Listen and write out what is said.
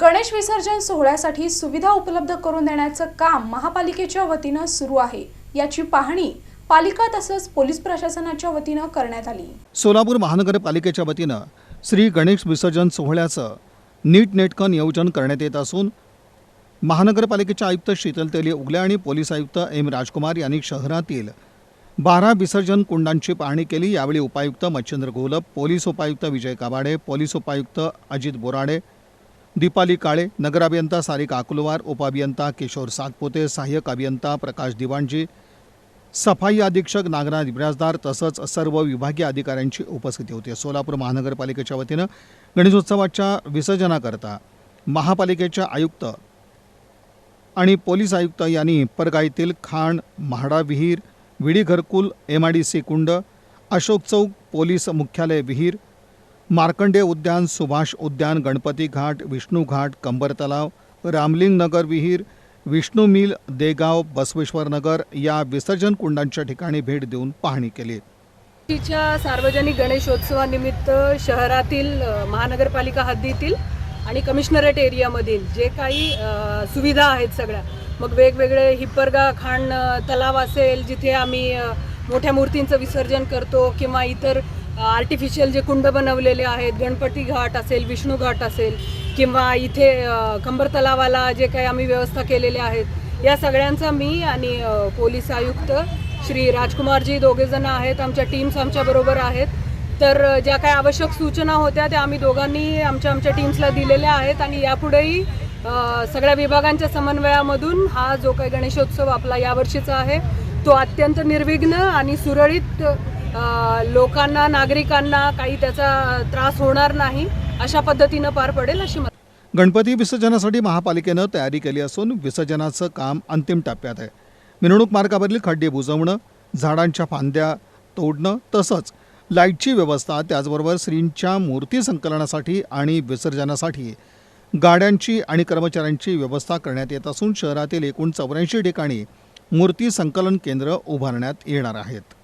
गणेश विसर्जन सोहळ्यासाठी सुविधा उपलब्ध करून देण्याचं काम महापालिकेच्या वतीनं सुरू आहे. याची पाहणी पालिका तसंच पोलीस प्रशासनाच्या वतीनं करण्यात आली. सोलापूर महानगरपालिकेच्या वतीनं श्री गणेश विसर्जन सोहळ्याचं नीटनेटकं नियोजन करण्यात येत असून महानगरपालिकेचे आयुक्त शीतल तेली उगले आणि पोलीस आयुक्त एम राजकुमार यांनी शहरातील बारा विसर्जन कुंडांची पाहणी केली. यावेळी उपायुक्त मच्छिंद्र घोलप पोलीस उपायुक्त विजय काबाडे पोलीस उपायुक्त अजित बोराडे दीपाली काळे नगराभियंता सारिक आकुलवार उपअभियंता किशोर सातपोते सहाय्यक अभियंता प्रकाश दिवाणजी सफाई अधीक्षक नागनाथ बिराजदार तसंच सर्व विभागीय अधिकाऱ्यांची उपस्थिती होती. सोलापूर महानगरपालिकेच्या वतीनं गणेशोत्सवाच्या विसर्जनाकरता महापालिकेच्या आयुक्त आणि पोलीस आयुक्त यांनी परगाईतील खाण म्हाडा विहीर Vidi Gharkul M I D C Kund Ashok Chowk police मुख्यालय विहीर मार्कंडे उद्यान सुभाष उद्यान गणपती घाट विष्णू घाट कंबर तलाव रामलिंग नगर विहीर विष्णू मिल देगाव बसवेश्वर नगर या विसर्जन कुंडांच्या ठिकाणी भेट देऊन पाहणी केली. तिच्या सार्वजनिक गणेशोत्सवानिमित्त शहरातील महानगरपालिका हद्दीतील आणि कमिशनरेट एरियामधील जे काही सुविधा आहेत सगळ्या मग वेगवेगळे हिप्परगा खाण तलाव असेल जिथे आम्ही मोठ्या मूर्तींचं विसर्जन करतो किंवा इतर आर्टिफिशियल जे कुंड बनवलेले आहेत गणपती घाट असेल विष्णू घाट असेल किंवा इथे कंबर तलावाला जे काही आम्ही व्यवस्था केलेल्या आहेत या सगळ्यांचा मी आणि पोलीस आयुक्त श्री राजकुमारजी दोघेजण आहेत आमच्या टीम्स आमच्याबरोबर आहेत. तर ज्या काही आवश्यक सूचना होत्या त्या आम्ही दोघांनी आमच्या आमच्या टीम्सला दिलेल्या आहेत आणि यापुढेही सगळ्या विभागांच्या समन्वयामधून हा जो काही गणेशोत्सव आपला यावर्षीचा आहे तो अत्यंत निर्विघ्न आणि सुरळीत लोकांना नागरिकांना काही त्याचा त्रास होणार नाही अशा पद्धतीनं पार पडेल अशी गणपती विसर्जनासाठी महापालिकेनं तयारी केली असून विसर्जनाचं काम अंतिम टप्प्यात आहे. मिरवणूक मार्गावरील खड्डे बुजवणं झाडांच्या फांद्या तोडणं तसंच लाईटची व्यवस्था त्याचबरोबर श्रींच्या मूर्ती संकलनासाठी आणि विसर्जनासाठी गाड्यांची आणि कर्मचाऱ्यांची व्यवस्था करण्यात येत असून शहरातील एकूण चौऱ्याऐंशी ठिकाणी मूर्ती संकलन केंद्र उभारण्यात येणार आहेत.